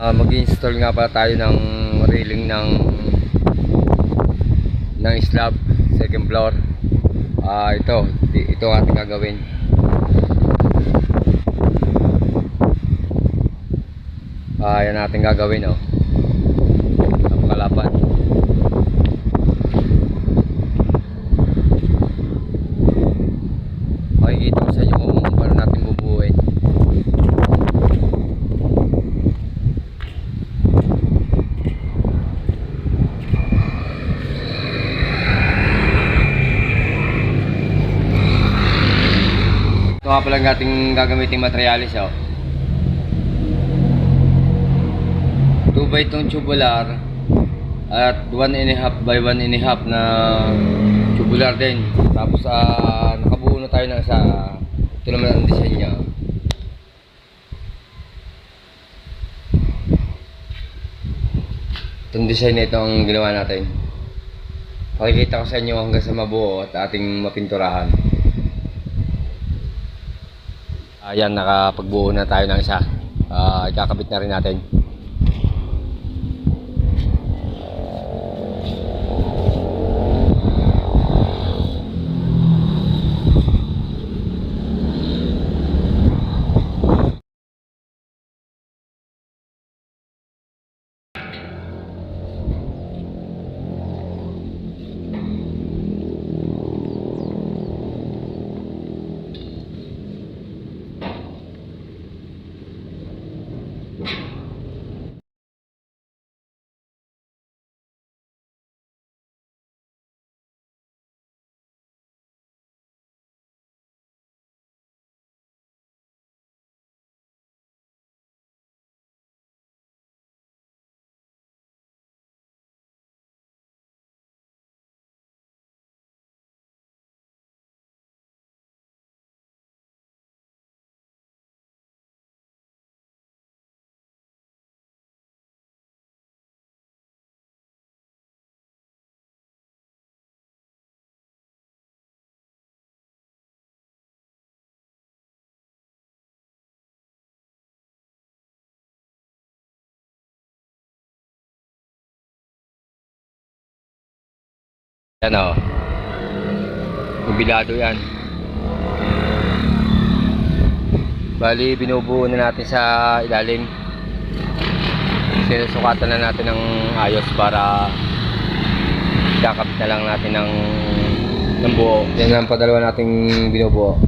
Ah, mag-install nga pala tayo ng railing ng ng slab second floor. Ah, ito, ito ang ating gagawin. Ah, yan natin gagawin oh. Ang kalapan. Makikita ko sa inyo kung paano natin bubuuin. Ito nga pala ang ating gagamitin materialis oh. 2 by 2 tubular at 1 and a half by 1 and a half na tubular din. Tapos ah nakabuo na tayo ng isa. Ito naman ang design niya. Itong design na ito ang ginawa natin. Pakikita ko sa inyo hanggang sa mabuo at ating mapinturahan. Ayan, nakapagbuo na tayo ng isa. Ah, ikakabit na rin natin. Yan o. Mobilado yan. Bali, binubuo na natin sa ilalim. Sinusukatan na natin ng ayos para kakapit na lang natin ng ng buo. Yan ang padalawa nating binubuo.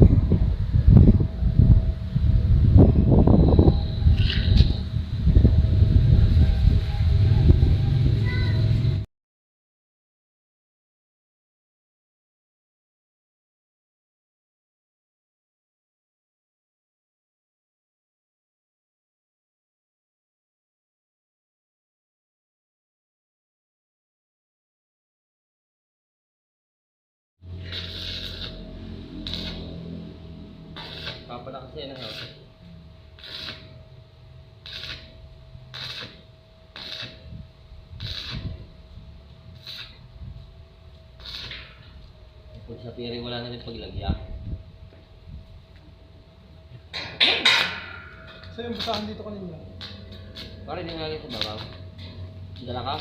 Kasi yan ang Pag sa piri wala na rin paglagya. So yung basahan dito kanina. Pare, di nga sa babaw. Dala ka?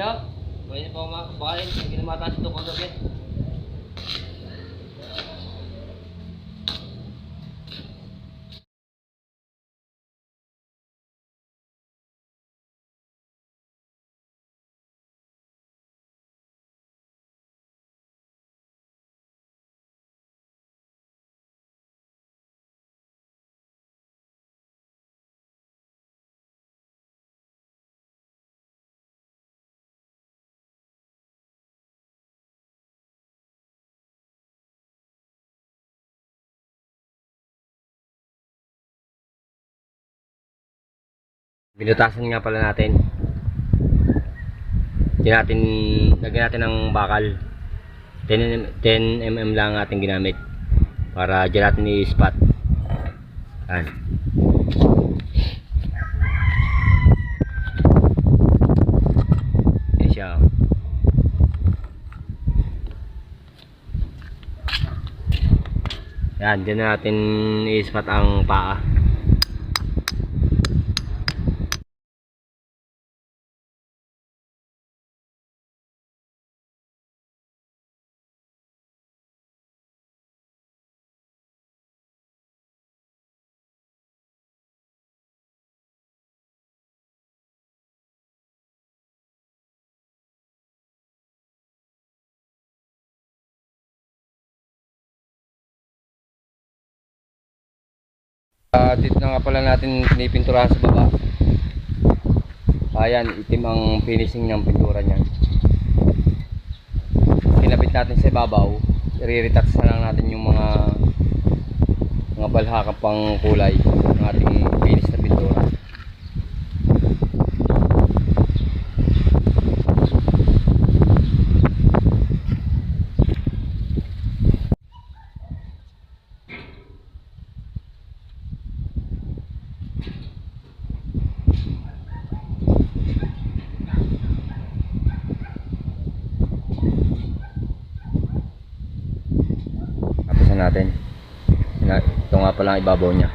Ha? Pwede baka hindi na mataas ito kung gabi. Binutasan nga pala natin. Hindi natin, lagyan natin ng bakal. 10 mm, 10 lang ang ating ginamit. Para dyan natin i-spot. Yan. Yan siya. oh. Yan, dyan natin i-spot ang paa. Ah, dito na nga pala natin pinipinturahan sa baba. Ayan, itim ang finishing ng pintura niyan. Kinabit natin sa ibabaw. I-retouch na lang natin yung mga mga balhaka pang kulay ng ating finish na pintura. Tapos na natin. Ito nga pala ibabaw niya.